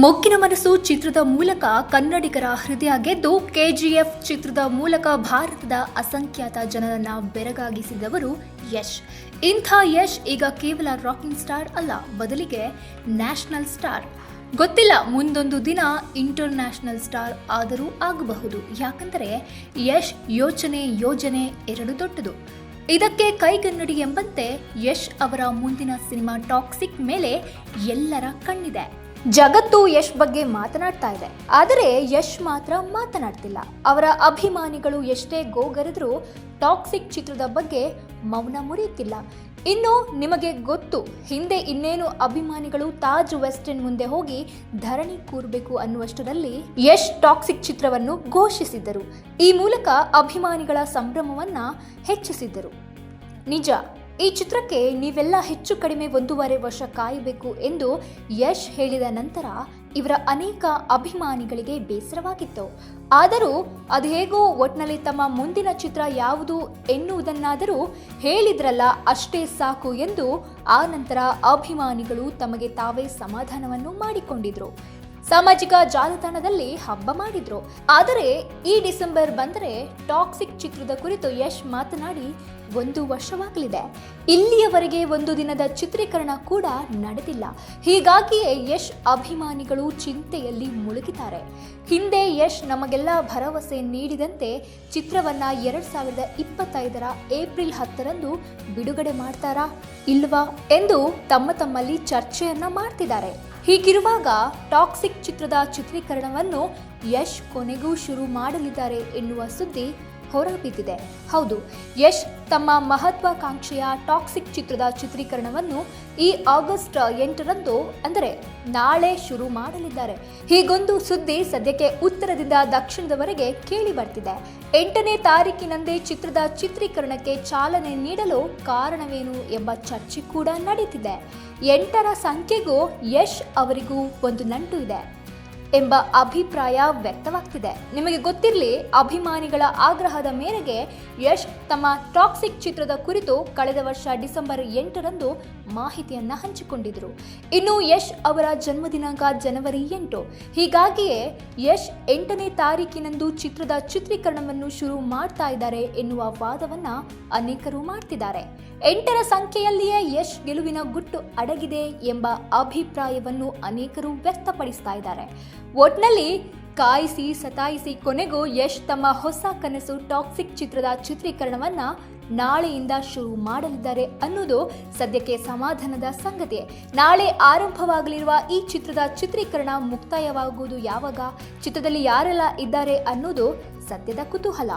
ಮೊಗ್ಗಿನ ಮನಸ್ಸು ಚಿತ್ರದ ಮೂಲಕ ಕನ್ನಡಿಗರ ಹೃದಯ ಗೆದ್ದು ಕೆಜಿಎಫ್ ಚಿತ್ರದ ಮೂಲಕ ಭಾರತದ ಅಸಂಖ್ಯಾತ ಜನರನ್ನ ಬೆರಗಾಗಿಸಿದವರು ಯಶ್. ಇಂಥ ಯಶ್ ಈಗ ಕೇವಲ ರಾಕಿಂಗ್ ಸ್ಟಾರ್ ಅಲ್ಲ, ಬದಲಿಗೆ ನ್ಯಾಷನಲ್ ಸ್ಟಾರ್. ಗೊತ್ತಿಲ್ಲ, ಮುಂದೊಂದು ದಿನ ಇಂಟರ್ ನ್ಯಾಷನಲ್ ಸ್ಟಾರ್ ಆದರೂ ಆಗಬಹುದು. ಯಾಕಂದರೆ ಯಶ್ ಯೋಚನೆ, ಯೋಜನೆ ಎರಡು ದೊಡ್ಡದು. ಇದಕ್ಕೆ ಕೈಗನ್ನಡಿ ಎಂಬಂತೆ ಯಶ್ ಅವರ ಮುಂದಿನ ಸಿನಿಮಾ ಟಾಕ್ಸಿಕ್ ಮೇಲೆ ಎಲ್ಲರ ಕಣ್ಣಿದೆ. ಜಗತ್ತು ಯಶ್ ಬಗ್ಗೆ ಮಾತನಾಡ್ತಾ ಇದೆ. ಆದರೆ ಯಶ್ ಮಾತ್ರ ಮಾತನಾಡ್ತಿಲ್ಲ. ಅವರ ಅಭಿಮಾನಿಗಳು ಎಷ್ಟೇ ಗೋಗರೆದ್ರೂ ಟಾಕ್ಸಿಕ್ ಚಿತ್ರದ ಬಗ್ಗೆ ಮೌನ ಮುರಿಯುತ್ತಿಲ್ಲ. ಇನ್ನು ನಿಮಗೆ ಗೊತ್ತು, ಹಿಂದೆ ಇನ್ನೇನು ಅಭಿಮಾನಿಗಳು ತಾಜ್ ವೆಸ್ಟರ್ನ್ ಮುಂದೆ ಹೋಗಿ ಧರಣಿ ಕೂರಬೇಕು ಅನ್ನುವಷ್ಟರಲ್ಲಿ ಯಶ್ ಟಾಕ್ಸಿಕ್ ಚಿತ್ರವನ್ನು ಘೋಷಿಸಿದ್ದರು. ಈ ಮೂಲಕ ಅಭಿಮಾನಿಗಳ ಸಂಭ್ರಮವನ್ನ ಹೆಚ್ಚಿಸಿದ್ದರು. ನಿಜ. ಈ ಚಿತ್ರಕ್ಕೆ ನೀವೆಲ್ಲ ಹೆಚ್ಚು ಕಡಿಮೆ ಒಂದೂವರೆ ವರ್ಷ ಕಾಯಬೇಕು ಎಂದು ಯಶ್ ಹೇಳಿದ ನಂತರ ಇವರ ಅನೇಕ ಅಭಿಮಾನಿಗಳಿಗೆ ಬೇಸರವಾಗಿತ್ತು. ಆದರೂ ಅದು ಹೇಗೋ ಒಟ್ನಲ್ಲಿ ತಮ್ಮ ಮುಂದಿನ ಚಿತ್ರ ಯಾವುದು ಎನ್ನುವುದನ್ನಾದರೂ ಹೇಳಿದ್ರಲ್ಲ ಅಷ್ಟೇ ಸಾಕು ಎಂದು ಆ ನಂತರ ಅಭಿಮಾನಿಗಳು ತಮಗೆ ತಾವೇ ಸಮಾಧಾನವನ್ನು ಮಾಡಿಕೊಂಡಿದ್ರು. ಸಾಮಾಜಿಕ ಜಾಲತಾಣದಲ್ಲಿ ಹಬ್ಬ ಮಾಡಿದ್ರು. ಆದರೆ ಈ ಡಿಸೆಂಬರ್ ಬಂದರೆ ಟಾಕ್ಸಿಕ್ ಚಿತ್ರದ ಕುರಿತು ಯಶ್ ಮಾತನಾಡಿ, ಒಂದು ವರ್ಷವಾಗಲಿದೆ. ಇಲ್ಲಿಯವರೆಗೆ ಒಂದು ದಿನದ ಚಿತ್ರೀಕರಣ ಕೂಡ ನಡೆದಿಲ್ಲ. ಹೀಗಾಗಿಯೇ ಯಶ್ ಅಭಿಮಾನಿಗಳು ಚಿಂತೆಯಲ್ಲಿ ಮುಳುಗಿದ್ದಾರೆ. ಹಿಂದೆ ಯಶ್ ನಮಗೆಲ್ಲ ಭರವಸೆ ನೀಡಿದಂತೆ ಚಿತ್ರವನ್ನ ಎರಡ್ ಸಾವಿರದ ಇಪ್ಪತ್ತೈದರ ಏಪ್ರಿಲ್ ಹತ್ತರಂದು ಬಿಡುಗಡೆ ಮಾಡ್ತಾರಾ, ಇಲ್ವಾ ಎಂದು ತಮ್ಮ ತಮ್ಮಲ್ಲಿ ಚರ್ಚೆಯನ್ನ ಮಾಡ್ತಿದ್ದಾರೆ. ಹೀಗಿರುವಾಗ ಟಾಕ್ಸಿಕ್ ಚಿತ್ರದ ಚಿತ್ರೀಕರಣವನ್ನು ಯಶ್ ಕೊನೆಗೂ ಶುರು ಮಾಡಲಿದ್ದಾರೆ ಎನ್ನುವ ಸುದ್ದಿ ಹೊರಬಿದ್ದಿದೆ ಹೌದು, ಯಶ್ ತಮ್ಮ ಮಹತ್ವಾಕಾಂಕ್ಷೆಯ ಟಾಕ್ಸಿಕ್ ಚಿತ್ರದ ಚಿತ್ರೀಕರಣವನ್ನು ಈ ಆಗಸ್ಟ್ ಎಂಟರಂದು, ಅಂದರೆ ನಾಳೆ ಶುರು ಮಾಡಲಿದ್ದಾರೆ. ಹೀಗೊಂದು ಸುದ್ದಿ ಸದ್ಯಕ್ಕೆ ಉತ್ತರದಿಂದ ದಕ್ಷಿಣದವರೆಗೆ ಕೇಳಿ ಬರ್ತಿದೆ. ಎಂಟನೇ ತಾರೀಕಿನಂದೇ ಚಿತ್ರದ ಚಿತ್ರೀಕರಣಕ್ಕೆ ಚಾಲನೆ ನೀಡಲು ಕಾರಣವೇನು ಎಂಬ ಚರ್ಚೆ ಕೂಡ ನಡೀತಿದೆ. ಎಂಟರ ಸಂಖ್ಯೆಗೂ ಯಶ್ ಅವರಿಗೂ ಒಂದು ನಂಟು ಇದೆ. ಎಂಬ ಅಭಿಪ್ರಾಯ ವ್ಯಕ್ತವಾಗ್ತಿದೆ. ನಿಮಗೆ ಗೊತ್ತಿರಲಿ, ಅಭಿಮಾನಿಗಳ ಆಗ್ರಹದ ಮೇರೆಗೆ ಯಶ್ ತಮ್ಮ ಟಾಕ್ಸಿಕ್ ಚಿತ್ರದ ಕುರಿತು ಕಳೆದ ವರ್ಷ ಡಿಸೆಂಬರ್ ಎಂಟರಂದು ಮಾಹಿತಿಯನ್ನ ಹಂಚಿಕೊಂಡಿದ್ರು. ಇನ್ನು ಯಶ್ ಅವರ ಜನ್ಮ ದಿನಾಂಕ ಜನವರಿ ಎಂಟು. ಹೀಗಾಗಿಯೇ ಯಶ್ ಎಂಟನೇ ತಾರೀಕಿನಂದು ಚಿತ್ರದ ಚಿತ್ರೀಕರಣವನ್ನು ಶುರು ಮಾಡ್ತಾ ಇದ್ದಾರೆ ಎನ್ನುವ ವಾದವನ್ನ ಅನೇಕರು ಮಾಡ್ತಿದ್ದಾರೆ. ಎಂಟರ ಸಂಖ್ಯೆಯಲ್ಲಿಯೇ ಯಶ್ ಗೆಲುವಿನ ಗುಟ್ಟು ಅಡಗಿದೆ ಎಂಬ ಅಭಿಪ್ರಾಯವನ್ನು ಅನೇಕರು ವ್ಯಕ್ತಪಡಿಸ್ತಾ ಇದ್ದಾರೆ. ಒಟ್ನಲ್ಲಿ ಕಾಯಿಸಿ ಸತಾಯಿಸಿ ಕೊನೆಗೂ ಯಶ್ ತಮ್ಮ ಹೊಸ ಕನಸು ಟಾಕ್ಸಿಕ್ ಚಿತ್ರದ ಚಿತ್ರೀಕರಣವನ್ನ ನಾಳೆಯಿಂದ ಶುರು ಮಾಡಲಿದ್ದಾರೆ ಅನ್ನೋದು ಸದ್ಯಕ್ಕೆ ಸಮಾಧಾನದ ಸಂಗತಿ. ನಾಳೆ ಆರಂಭವಾಗಲಿರುವ ಈ ಚಿತ್ರದ ಚಿತ್ರೀಕರಣ ಮುಕ್ತಾಯವಾಗುವುದು ಯಾವಾಗ, ಚಿತ್ರದಲ್ಲಿ ಯಾರೆಲ್ಲ ಇದ್ದಾರೆ ಅನ್ನೋದು ಸದ್ಯದ ಕುತೂಹಲ.